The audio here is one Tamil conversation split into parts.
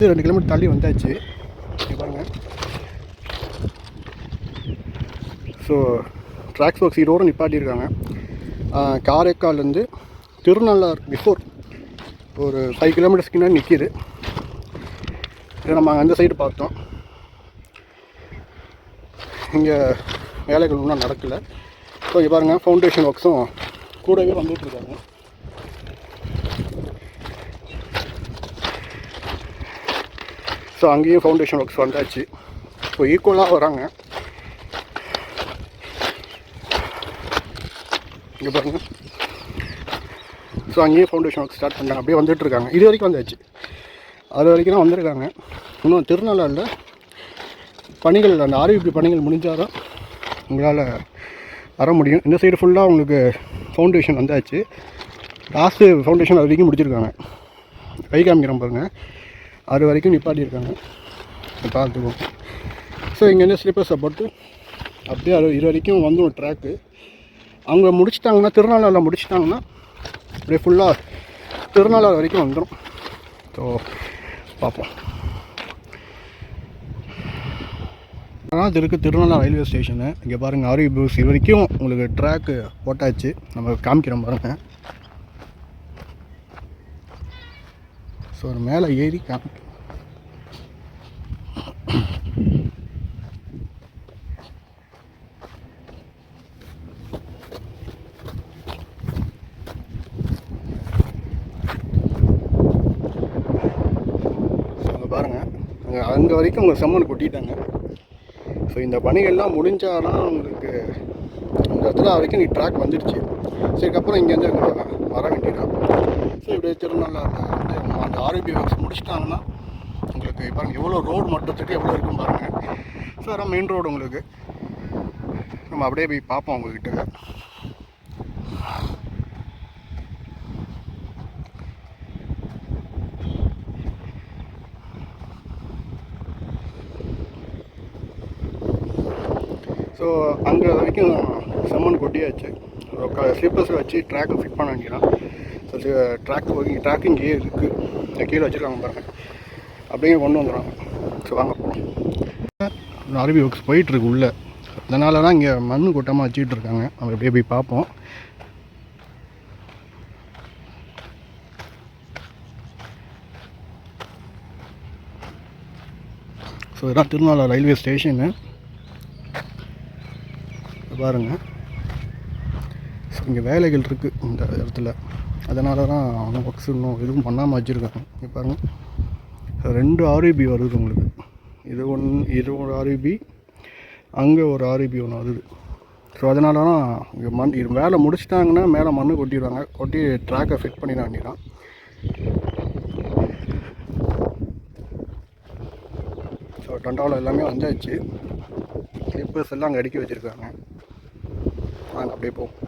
இது ரெண்டு கிலோமீட்டர் தள்ளி வந்தாச்சு. பாருங்கள் பாருங்க. ஸோ ட்ராக்ஸ் ஒர்க்ஸ் இதோட நிப்பாட்டியிருக்காங்க. காரைக்கால்லேருந்து திருநள்ளார் பிஃபோர் ஒரு ஃபைவ் கிலோமீட்டர்ஸ்க்கு முன்னாடி நிற்கிது இதை நம்ம அந்த சைடு பார்த்தோம். இங்கே வேலைகள் ஒன்றும் நடக்கலை. ஸோ இங்கே பாருங்கள் ஃபவுண்டேஷன் ஒர்க்ஸும் கூடவே வந்துட்டுருக்காங்க ஸோ அங்கேயும் ஃபவுண்டேஷன் ஒர்க்ஸ் வந்தாச்சு. ஸோ ஈக்குவலாக வராங்க. இங்கே பாருங்க. ஸோ அங்கேயும் ஃபவுண்டேஷன் ஒர்க் ஸ்டார்ட் பண்ணுறாங்க அப்படியே வந்துட்டுருக்காங்க இது வரைக்கும் வந்தாச்சு. அது வரைக்கும் தான் வந்திருக்காங்க. இன்னும் திருநள்ளாரில் பணிகள் அந்த ஆர்விபி பணிகள் முடிஞ்சால் தான் உங்களால் வர முடியும். இந்த சைடு ஃபுல்லாக உங்களுக்கு ஃபவுண்டேஷன் வந்தாச்சு. லாஸ்ட்டு ஃபவுண்டேஷன் அது வரைக்கும் முடிச்சிருக்காங்க. கை காமிக்கிறேன் பாருங்கள் அது வரைக்கும் நிப்பாட்டியிருக்காங்க. பார்த்துக்கோம் ஸோ இங்கேருந்து ஸ்லீப்பர்ஸை போட்டு அப்படியே அது இது வரைக்கும் வந்துடும் ட்ராக்கு அவங்க முடிச்சிட்டாங்கன்னா திருநாளாவில் முடிச்சிட்டாங்கன்னா அப்படியே ஃபுல்லாக திருநாளாறு வரைக்கும் வந்துடும். ஸோ பார்ப்போம். ஆனால் இது இருக்குது திருநள்ளா ரயில்வே ஸ்டேஷனு இங்கே பாருங்கள் ஆரி இது வரைக்கும் உங்களுக்கு ட்ராக்கு போட்டாச்சு. நம்ம காமிக்கிறோம் பாருங்கள் ஸோ மேலே ஏறி காமிக்கும். அங்கே பாருங்கள் அங்கே அந்த வரைக்கும் உங்கள் செம்மன் கொட்டிட்டாங்க. ஸோ இந்த பணிகள்லாம் முடிஞ்சாலாம் உங்களுக்கு அந்த இடத்துல வரைக்கும் நீ ட்ராக் வந்துடுச்சு. சரிக்கப்புறம் இங்கேருந்து அங்கே வர வேண்டியதான் ஸோ இப்படியே திருநள்ளாறில் வந்து அந்த ஆரோக்கிய ஒர்க்ஸ் முடிச்சிட்டாங்கன்னா உங்களுக்கு பாருங்கள் எவ்வளோ ரோடு மட்டத்துக்கு எவ்வளோ இருக்கும் பாருங்கள் சார் மெயின் ரோடு உங்களுக்கு. நம்ம அப்படியே போய் பார்ப்போம் உங்ககிட்ட. ஸோ அங்கே வரைக்கும் செம்மன் கொட்டியாச்சு. ஸ்லீப்பர்ஸ் வச்சு ட்ராக்கை ஃபிட் பண்ண வேண்டியதான் ஸோ ட்ராக் ட்ராக் இங்கேயே இருக்குது இந்த கீழே வச்சுருக்காங்க பாருங்கள் அப்படியே கொண்டு வந்துடுறாங்க. ஸோ வாங்க போகிறோம் அருவி ஒர்க்ஸ் போயிட்டுருக்கு உள்ளே. அதனால தான் இங்கே மண் கூட்டமாக வச்சுக்கிட்டு இருக்காங்க. நம்ம அப்படியே போய் பார்ப்போம். ஸோ இதான் திருநாளா ரயில்வே ஸ்டேஷனு பாருங்க. ஸோ இங்கே வேலைகள் இருக்குது இந்த இடத்துல. அதனால தான் ஒர்க்ஸ் இன்னும் எதுவும் பண்ணாமல் வச்சுருக்காங்க. இங்கே பாருங்கள் ரெண்டு ஆர்இபி வருது உங்களுக்கு. இது ஒன்று இது ஒரு ஆர்இபி அங்கே ஒரு ஆர்இபி ஒன்று வருது. ஸோ அதனால தான் இங்கே மண் இது வேலை முடிச்சிட்டாங்கன்னா மேலே மண் கொட்டிடுவாங்க. கொட்டி ட்ராக்கை ஃபிட் பண்ணிட வேண்டியதான் ஸோ டண்டாவில் எல்லாமே வந்தாச்சு. ஸ்லிப்பர்ஸ் எல்லாம் அங்கே அடுக்கி வச்சுருக்காங்க. நாங்கள் அப்படியே போவோம்.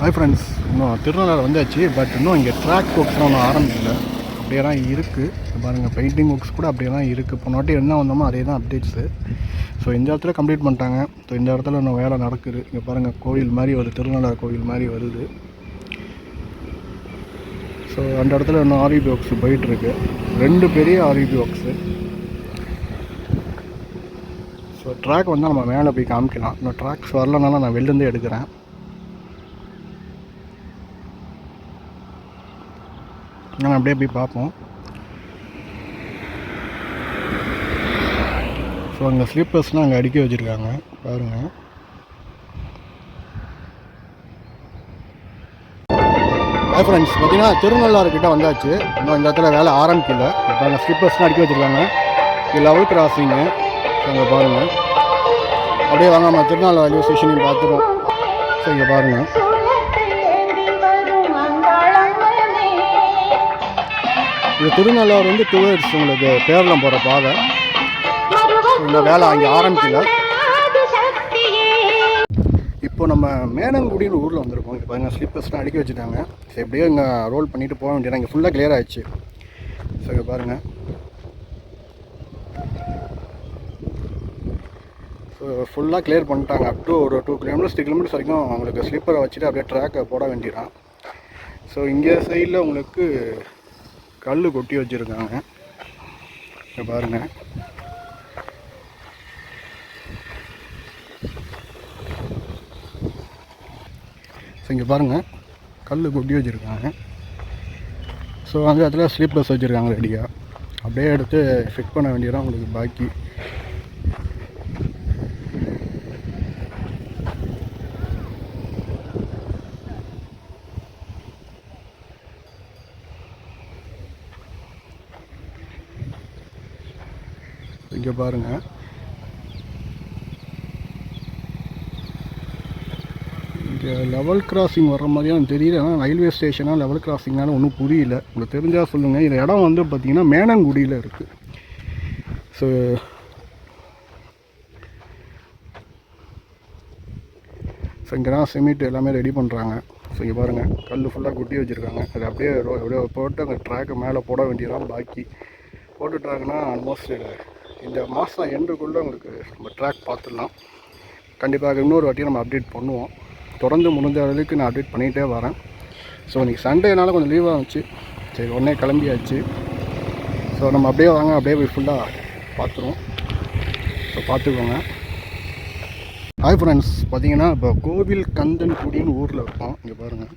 ஹாய் ஃப்ரெண்ட்ஸ் இன்னும் திருநள்ளாறு வந்தாச்சு பட் இன்னும் இங்கே ட்ராக் ஒர்க்ஸ்லாம் ஒன்றும் ஆரம்பிக்கல. அப்படியே தான் இருக்குது பாருங்கள் பெயிண்டிங் ஒர்க்ஸ் கூட அப்படியே தான் இருக்குது போனாட்டி என்ன வந்தோமோ அதே தான் அப்டேட்ஸு ஸோ இந்த இடத்துல கம்ப்ளீட் பண்ணிட்டாங்க. ஸோ இந்த இடத்துல இன்னும் வேலை நடக்குது. இங்கே பாருங்கள் கோயில் மாதிரி வருது திருநள்ளாறு கோயில் மாதிரி வருது. ஸோ அந்த இடத்துல இன்னும் ஆர்இபி ஒர்க்ஸ் போயிட்டுருக்கு. ரெண்டு பெரிய ஆர்இபி ஒர்க்ஸு ஸோ ட்ராக் வந்து நம்ம மேலே போய் காமிக்கலாம். இன்னும் ட்ராக்ஸ் வரலனால நான் வெளிலேருந்தே எடுக்கிறேன். நாங்கள் அப்படியே போய் பார்ப்போம். ஸோ அங்கே ஸ்லீப்பர்ஸ்லாம் அங்கே அடுக்கி வச்சுருக்காங்க. பாருங்கள் ஹாய் ஃப்ரெண்ட்ஸ் பார்த்தீங்கன்னா திருநள்ளாறுகிட்ட வந்தாச்சு. இன்னும் இந்த இடத்துல வேலை ஆரம்பிக்கல. இப்போ அங்கே ஸ்லீப்பர்ஸ்லாம் அடிக்க வச்சுருக்காங்க. இது லெவல் கிராசிங்கு அங்கே பாருங்கள் அப்படியே வாங்க நம்ம திருநாள் ரயில்வே ஸ்டேஷனையும் பார்த்துருவோம். ஸோ இங்கே பாருங்கள் இது திருநள்ளாறு வந்து டுவர்ட்ஸ் உங்களுக்கு பேரளம் போகிற பாதை. இந்த வேலை அங்கே ஆரம்பிக்கல. இப்போ நம்ம மேனங்குடின்னு ஊரில் வந்திருக்கோம். இங்கே பாருங்கள் ஸ்லீப்பர்ஸ்லாம் அடுக்கி வச்சுட்டாங்க. ஸோ எப்படியோ இங்கே ரோல் பண்ணிட்டு போக வேண்டியது இங்கே ஃபுல்லாக கிளியர் ஆயிடுச்சு. ஸோ இங்கே பாருங்கள் ஸோ ஃபுல்லாக கிளியர் பண்ணிட்டாங்க. அப் டு ஒரு டூ கிலோமீட்டர்ஸ் த்ரீ கிலோமீட்டர்ஸ் வரைக்கும் அவங்களுக்கு ஸ்லீப்பரை வச்சுட்டு அப்படியே ட்ராக்கை போட வேண்டியதான் ஸோ இங்கே சைடில் உங்களுக்கு கல் கொட்டி வச்சுருக்காங்க. இங்கே பாருங்கள் ஸோ இங்கே பாருங்கள் கல் கொட்டி வச்சுருக்காங்க. ஸோ வந்து அதில் ஸ்லீப்லெஸ் வச்சுருக்காங்க ரெடியாக அப்படியே எடுத்து ஃபிட் பண்ண வேண்டியதான் உங்களுக்கு பாக்கி இங்கே பாருங்கள் இங்கே லெவல் கிராசிங் வர்ற மாதிரியும் தெரியல. ஆனால் ரயில்வே ஸ்டேஷனாக லெவல் கிராசிங்னால ஒன்றும் புரியல. உங்களுக்கு தெரிஞ்சால் சொல்லுங்கள் இந்த இடம் வந்து பார்த்திங்கன்னா மேனங்குடியில் இருக்குது ஸோ ஸோ இங்கே தான் சிமெண்ட் எல்லாமே ரெடி பண்ணுறாங்க ஸோ இங்கே பாருங்கள் கல் ஃபுல்லாக கொட்டி வச்சுருக்காங்க. அது அப்படியே அப்படியே போட்டு அந்த ட்ராக்கு மேலே போட வேண்டியதான் பாக்கி. போட்டுட்டாங்கன்னா ஆல்மோஸ்ட் இந்த மாதம் எண்டுக்குள்ளே உங்களுக்கு நம்ம ட்ராக் பார்த்துடலாம். கண்டிப்பாக இன்னொரு வாட்டி நம்ம அப்டேட் பண்ணுவோம். தொடர்ந்து முடிஞ்ச அளவுக்கு நான் அப்டேட் பண்ணிகிட்டே வரேன். ஸோ இன்றைக்கி சண்டேனால கொஞ்சம் லீவாக இருந்துச்சு. சரி உடனே கிளம்பியாச்சு. ஸோ நம்ம அப்படியே வாங்க அப்படியே போய் ஃபுல்லாக பார்த்துருவோம். ஸோ பார்த்துக்கோங்க. ஹாய் ஃப்ரெண்ட்ஸ் பார்த்தீங்கன்னா இப்போ கோவில் கந்தன்குடின்னு ஊரில் இருக்கோம். இங்கே பாருங்கள்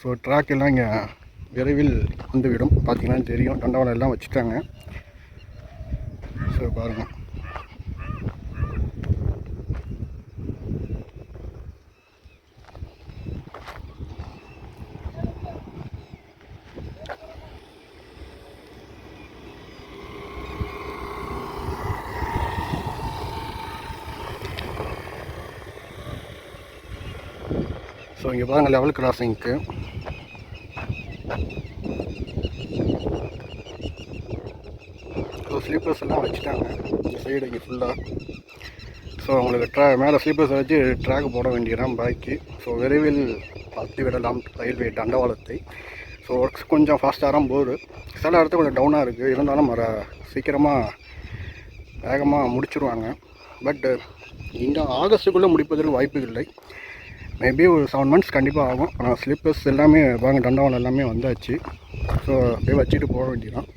ஸோ ட்ராக் எல்லாம் இங்கே விரைவில் வந்துவிடும். பார்த்தீங்கன்னா தெரியும். தண்டவாளம் எல்லாம் வச்சுட்டாங்க. ஸோ பாருங்கள் ஸோ இங்கே பாருங்கள் லெவல் கிராசிங்க்கு ஸோ ஸ்லீப்பர்ஸ் எல்லாம் வச்சுட்டாங்க. இந்த சைடு இங்கே ஃபுல்லாக ஸோ உங்களுக்கு ட்ரா மேலே ஸ்லீப்பர்ஸை வச்சு ட்ராக் போட வேண்டியதான் பாக்கி. ஸோ விரைவில் பார்த்து விடலாம் ரயில்வே தண்டவாளத்தை. ஸோ ஒர்க்ஸ் கொஞ்சம் ஃபாஸ்ட்டாக தான் போகுது. சில இடத்துல கொஞ்சம் டவுனாக இருக்குது இருந்தாலும் வர சீக்கிரமாக வேகமாக முடிச்சுருவாங்க. பட் இந்த ஆகஸ்ட்டுக்குள்ளே முடிப்பதற்கு வாய்ப்பு இல்லை. மேபி ஒரு செவன் மந்த்ஸ் கண்டிப்பாக ஆகும். ஆனால் ஸ்லிப்பர்ஸ் எல்லாமே பாருங்கள் தண்டவாளம் எல்லாமே வந்தாச்சு. ஸோ அப்படியே வச்சுட்டு போக வேண்டியதான்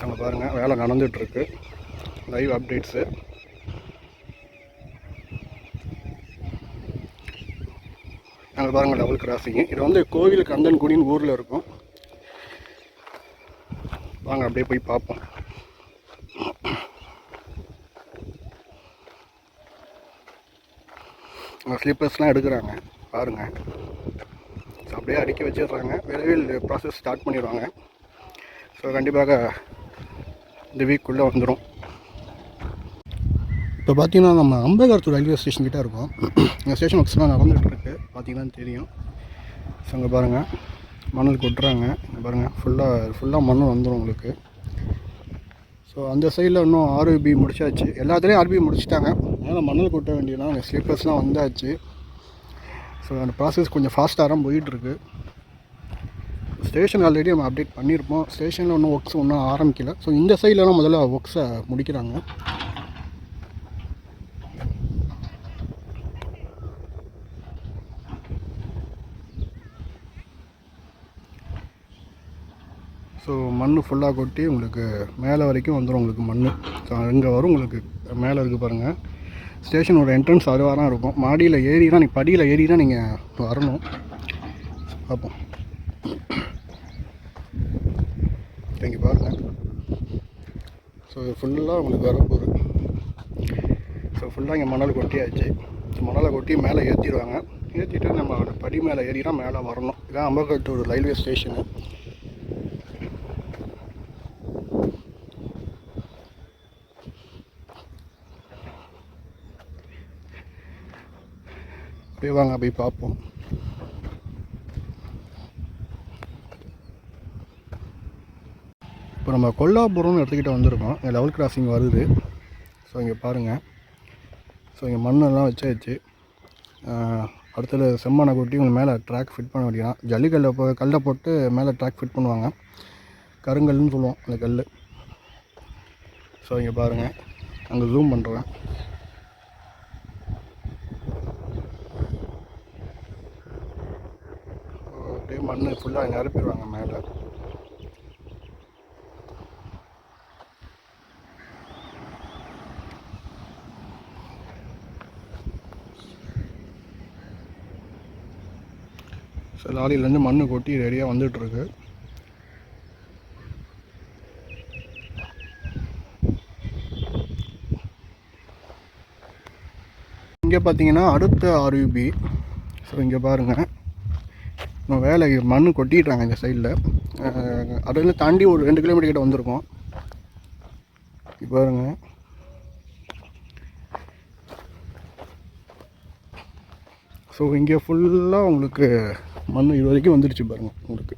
அங்கே பாருங்கள் வேலை நடந்துகிட்ருக்கு லைவ் அப்டேட்ஸு அங்கே பாருங்கள் டபுள் கிராசிங்கு இது வந்து கோவில் கந்தன்குடின்னு ஊரில் இருக்கும். வாங்க அப்படியே போய் பார்ப்போம். ஸ்லீப்பர்ஸ்லாம் எடுக்கிறாங்க. பாருங்கள் ஸோ அப்படியே அடுக்கி வச்சிடுறாங்க. விரைவில் ப்ராசஸ் ஸ்டார்ட் பண்ணிடுவாங்க. ஸோ கண்டிப்பாக இந்த வீக்குள்ளே வந்துடும் இப்போ பார்த்தீங்கன்னா நம்ம அம்பேகர்த்தூர் ரயில்வே ஸ்டேஷன் கிட்டே இருக்கோம். இந்த ஸ்டேஷன் ஒர்க்ஸ்லாம் நடந்துகிட்ருக்கு பார்த்தீங்கன்னா தெரியும். ஸோ அங்கே பாருங்கள் மணல் கொட்டுறாங்க. இங்கே பாருங்கள் ஃபுல்லாக ஃபுல்லாக மணல் வந்துடும் உங்களுக்கு. ஸோ அந்த சைடில் இன்னும் ஆர்பிபி முடிச்சாச்சு. எல்லாத்துலேயும் ஆர்பிபி முடிச்சிட்டாங்க. அதனால் மணல் கொட்ட வேண்டியதான் அங்கே ஸ்லீப்பர்ஸ்லாம் வந்தாச்சு. ஸோ அந்த ப்ராசஸ் கொஞ்சம் ஃபாஸ்ட்டாக தான் போயிட்டுருக்கு. ஸ்டேஷன் ஆல்ரெடி நம்ம அப்டேட் பண்ணியிருப்போம் ஸ்டேஷனில் ஒன்றும் ஒர்க்ஸ் ஒன்றும் ஆரம்பிக்கல. ஸோ இந்த சைட்லலாம் முதல்ல ஒர்க்ஸை முடிக்கிறாங்க. ஸோ மண் ஃபுல்லாக கொட்டி உங்களுக்கு மேலே வரைக்கும் வந்துடும் உங்களுக்கு மண் ஸோ அங்கே வரும் உங்களுக்கு மேலே இருக்குது பாருங்கள் ஸ்டேஷனோட என்ட்ரன்ஸ் அதுவாக தான் இருக்கும். மாடியில் ஏறி தான் நீங்கள் படியில் ஏறி தான் நீங்கள் வரணும். பார்ப்போம் இங்கே பாருங்கள் ஸோ ஃபுல்லாக உங்களுக்கு வரப்போகுது ஸோ ஃபுல்லாக இங்கே மணல் கொட்டியாச்சு. மணலை கொட்டி மேலே ஏற்றிடுவாங்க ஏற்றிட்டு நம்ம படி மேலே ஏறி தான் மேலே வரணும். இதான் அம்பகத்தூர் ரயில்வே ஸ்டேஷனு போய் வாங்க போய் பார்ப்போம் இப்போ நம்ம கொல்லாபுரம்னு எடுத்துக்கிட்டே வந்திருக்கோம் இங்கே லெவல் கிராசிங் வருது ஸோ இங்கே பாருங்கள் ஸோ இங்கே மண்ணெல்லாம் வச்சாச்சு அடுத்தது செம்மண்ணை கொட்டி உங்கள் மேலே ட்ராக் ஃபிட் பண்ண வேண்டியதான் ஜல்லிக்கல்லை போ கல்லை போட்டு மேலே ட்ராக் ஃபிட் பண்ணுவாங்க கருங்கல்னு சொல்லுவோம் அந்த கல் ஸோ இங்கே பாருங்கள் அங்கே ஜூம் பண்ணுறேன் மண் ஃபுல்லாக நிரப்பிடுவாங்க மேலே. ஸோ லாரியிலேருந்து மண் கொட்டி ரெடியாக வந்துட்டுருக்கு. இங்கே பார்த்தீங்கன்னா அடுத்த ஆர்யூபி ஸோ இங்கே பாருங்கள் வேலை மண் கொட்டிட்டாங்க இந்த சைடில் அதில் தாண்டி ஒரு ரெண்டு கிலோமீட்டர் கிட்ட வந்திருக்கோம். இப்போ பாருங்க. ஸோ இங்கே ஃபுல்லாக உங்களுக்கு மண் இது வரைக்கும் வந்துடுச்சு பாருங்கள் உங்களுக்கு.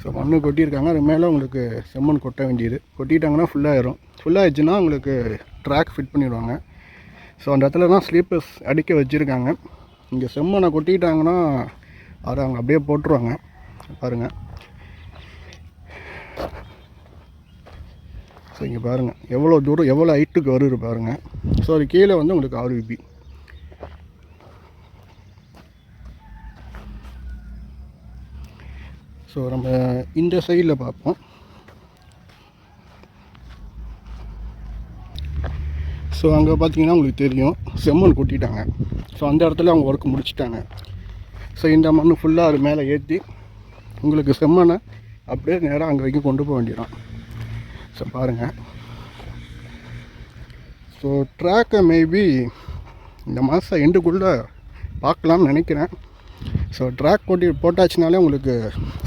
ஸோ மண் கொட்டியிருக்காங்க. அது மேலே உங்களுக்கு செம்மண் கொட்ட வேண்டியது. கொட்டிட்டாங்கன்னா ஃபுல்லாகிடும் ஃபுல்லாகிடுச்சுன்னா உங்களுக்கு ட்ராக் ஃபிட் பண்ணிடுவாங்க. ஸோ அந்த இடத்துல தான் ஸ்லீப்பர்ஸ் அடிக்க வச்சுருக்காங்க. இங்கே செம்மண்ணை கொட்டிட்டாங்கன்னா அதை அவங்க அப்படியே போட்டுருவாங்க. பாருங்கள் ஸோ இங்கே பாருங்கள் எவ்வளோ தூரம் எவ்வளோ ஹைட்டுக்கு வருது பாருங்கள் ஸோ அது கீழே வந்து உங்களுக்கு ஆர்விபி ஸோ நம்ம இந்த சைடில் பார்ப்போம். ஸோ அங்கே பார்த்தீங்கன்னா உங்களுக்கு தெரியும். செம்மண் கொட்டிட்டாங்க. ஸோ அந்த இடத்துல அவங்க ஒர்க் முடிச்சிட்டாங்க. ஸோ இந்த மண் ஃபுல்லாக அது மேலே ஏற்றி உங்களுக்கு செம்மண்ணை அப்படியே நேராக அங்கே வரைக்கும் கொண்டு போக வேண்டியதான் ஸோ பாருங்கள் ஸோ ட்ராக்கை மேபி இந்த மாதம் எண்டுக்குள்ளே பார்க்கலாம்னு நினைக்கிறேன். ஸோ ட்ராக் கொட்டி போட்டாச்சுனாலே உங்களுக்கு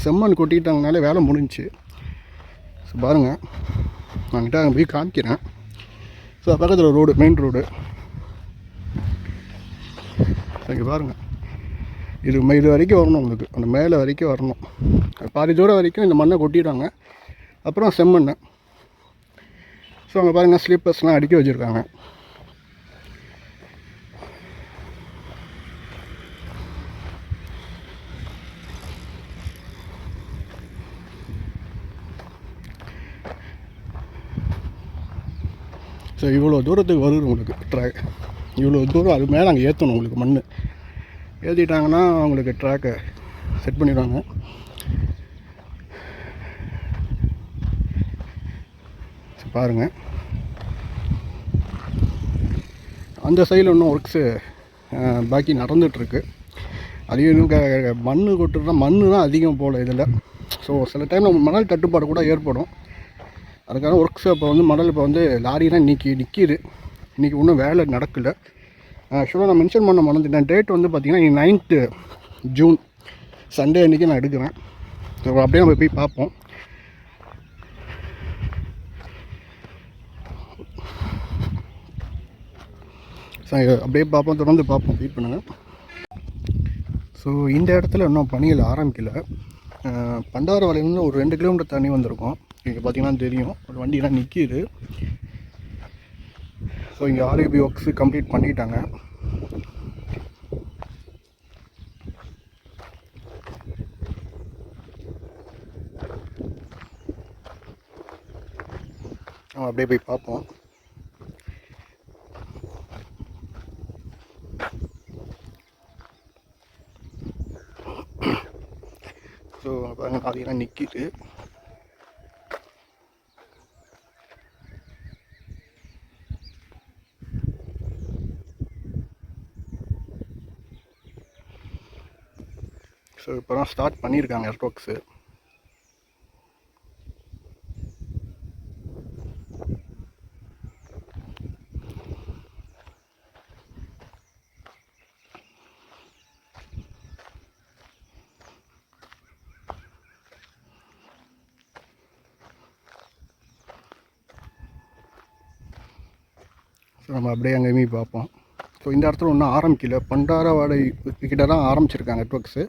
செம்மண் கொட்டிட்டாங்கனாலே வேலை முடிஞ்சுச்சு. ஸோ பாருங்கள் நான் அங்கே போய் காமிக்கிறேன். ஸோ பக்கத்தில் ரோடு மெயின் ரோடு இங்கே பாருங்கள் இது இது வரைக்கும் வரணும் உங்களுக்கு. அந்த மேலே வரைக்கும் வரணும். பாதி தூரம் வரைக்கும் இந்த மண்ணை கொட்டிடுறாங்க. அப்புறம் செம்மண்ணை. ஸோ அங்கே பாருங்கள் ஸ்லீப்பர்ஸ்லாம் அடுக்கி வச்சுருக்காங்க. ஸோ இவ்வளோ தூரத்துக்கு வருது உங்களுக்கு ட்ராக் இவ்வளோ தூரம் அது மேலே அங்கே ஏற்றணும் உங்களுக்கு மண் ஏற்றிட்டாங்கன்னா அவங்களுக்கு ட்ராக்கை செட் பண்ணிடுவாங்க. பாருங்கள் அந்த சைடில் இன்னும் ஒர்க்ஸு பாக்கி நடந்துகிட்ருக்கு அதிகம் இன்னும் க மண் கொட்டுறதுனா மண் தான் அதிகம் போல் இதில். ஸோ சில டைம் நம்ம மணல் தட்டுப்பாடு கூட ஏற்படும். அதுக்கான ஒர்க் இப்போ வந்து மடல் இப்போ வந்து லாரிலாம் இன்னைக்கு நிற்கிது இன்றைக்கி ஒன்றும் வேலை நடக்கலை. ஆக்சுவலாக நான் மென்ஷன் பண்ண மறந்துட்டேன். டேட் வந்து பார்த்திங்கன்னா நைன்த்து ஜூன் சண்டே அன்றைக்கி நான் எடுக்கிறேன். ஸோ அப்படியே நம்ம போய் பார்ப்போம். ஸோ அப்படியே பார்ப்போம். தொடர்ந்து பார்ப்போம். வெயிட் பண்ணுங்கள் ஸோ இந்த இடத்துல இன்னும் பணிகள் ஆரம்பிக்கல. பண்டாரவாளையிலேருந்து ஒரு ரெண்டு கிலோமீட்டர் தண்ணி வந்திருக்கோம். இங்கே பார்த்தீங்கன்னா தெரியும். ஒரு வண்டியெலாம் நிற்கிது ஸோ இங்கே ஆர்ஏபி ஒர்க்ஸு கம்ப்ளீட் பண்ணிட்டாங்க. நம்ம அப்படியே போய் பார்ப்போம். ஸோ பாருங்க அதெல்லாம் நிற்கிது இப்போ தான் ஸ்டார்ட் பண்ணியிருக்காங்க எர்த் ஒர்க்ஸு ஸோ நம்ம அப்படியே அங்கேயுமே பார்ப்போம். ஸோ இந்த இடத்துல ஒன்றும் ஆரம்பிக்கல. பண்டாரவாடை கிட்ட தான் ஆரம்பிச்சிருக்காங்க நெட்ஒர்க்ஸு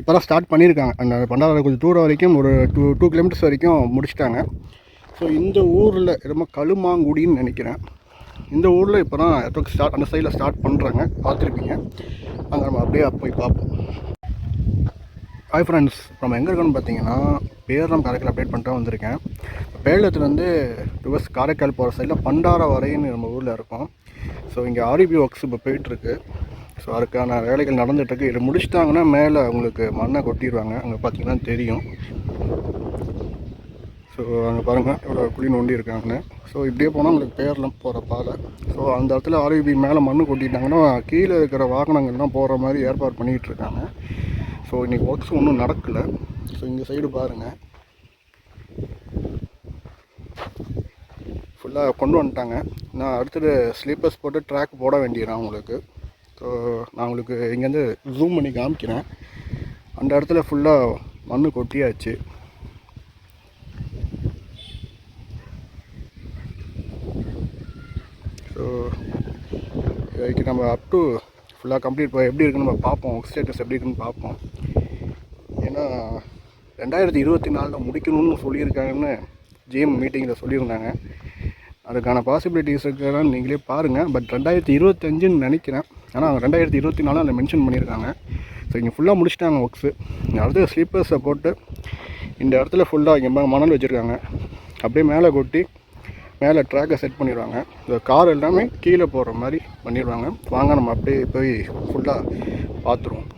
இப்போ தான் ஸ்டார்ட் பண்ணியிருக்காங்க. அந்த பண்டாரவாடை கொஞ்சம் தூரம் வரைக்கும் ஒரு டூ டூ கிலோமீட்டர்ஸ் வரைக்கும் முடிச்சிட்டாங்க. ஸோ இந்த ஊரில் ரொம்ப கழுமாங்குடின்னு நினைக்கிறேன். இந்த ஊரில் இப்போ தான் நெட்ஒர்க் ஸ்டார்ட் அந்த சைடில் ஸ்டார்ட் பண்ணுறாங்க பார்த்துருப்பீங்க. அங்கே நம்ம அப்படியே போய் பார்ப்போம். ஹாய் ஃப்ரெண்ட்ஸ் நம்ம எங்கே இருக்கோம்னு பார்த்தீங்கன்னா பேரம் காரைக்கால் அப்டேட் பண்ணிட்டு வந்திருக்கேன். பேலத்துலேருந்து டுவர்ஸ் காரைக்கால் போகிற சைடில் பண்டாரா வரைன்னு நம்ம ஊரில் இருக்கோம். ஸோ இங்கே ஆர்இபி ஒர்க்ஸ் இப்போ போயிட்டுருக்கு. ஸோ அதுக்கான வேலைகள் நடந்துகிட்ருக்கு இதை முடிச்சிட்டாங்கன்னா மேலே உங்களுக்கு மண்ணை கொட்டிடுவாங்க. அங்கே பார்த்தீங்கன்னா தெரியும். ஸோ அங்கே பாருங்கள் இவ்வளோ குழி நோண்டி இருக்காங்கன்னு ஸோ இப்படியே போனால் உங்களுக்கு பேரெலாம் போகிற பாதை. ஸோ அந்த இடத்துல ஆர்யூபி மேலே மண்ணு கொட்டிட்டாங்கன்னா கீழே இருக்கிற வாகனங்கள்லாம் போகிற மாதிரி ஏற்பாடு பண்ணிகிட்டு இருக்காங்க ஸோ இன்றைக்கி ஒர்க்ஸ் ஒன்றும் நடக்கலை. ஸோ இந்த சைடு பாருங்கள் ஃபுல்லாக கொண்டு வந்துட்டாங்க. நான் அடுத்தது ஸ்லீப்பர்ஸ் போட்டு ட்ராக் போட வேண்டியதான் உங்களுக்கு. ஸோ நான் உங்களுக்கு இங்கேருந்து ஜூம் பண்ணி காமிக்கிறேன். அந்த இடத்துல ஃபுல்லாக மண்ணு கொட்டியாச்சு. ஸோ இதுக்கு நம்ம அப் டு ஃபுல்லாக கம்ப்ளீட் போய் எப்படி இருக்குன்னு நம்ம பார்ப்போம். ஸ்டேட்டஸ் எப்படி இருக்குன்னு பார்ப்போம். ஏன்னா ரெண்டாயிரத்தி இருபத்தி நாலில் முடிக்கணும்னு சொல்லியிருக்காங்கன்னு ஜிஎம் மீட்டிங்கில் சொல்லியிருந்தாங்க. அதுக்கான பாசிபிலிட்டிஸ் இருக்கிறதான்னு நீங்களே பாருங்கள் பட் ரெண்டாயிரத்தி இருபத்தஞ்சுன்னு நினைக்கிறேன். ஆனால் ரெண்டாயிரத்தி இருபத்தி நாலு அதில் மென்ஷன் பண்ணியிருக்காங்க. ஸோ இங்கே ஃபுல்லாக முடிச்சிட்டாங்க ஒர்க்ஸு அடுத்து ஸ்லீப்பர்ஸை போட்டு இந்த இடத்துல ஃபுல்லாக இங்கே மணல் வச்சுருக்காங்க. அப்படியே மேலே கொட்டி மேலே ட்ராக்கை செட் பண்ணிடுவாங்க. இந்த கார் எல்லாமே கீழே போடுற மாதிரி பண்ணிடுவாங்க. வாங்க நம்ம அப்படியே போய் ஃபுல்லாக பார்த்துருவோம்.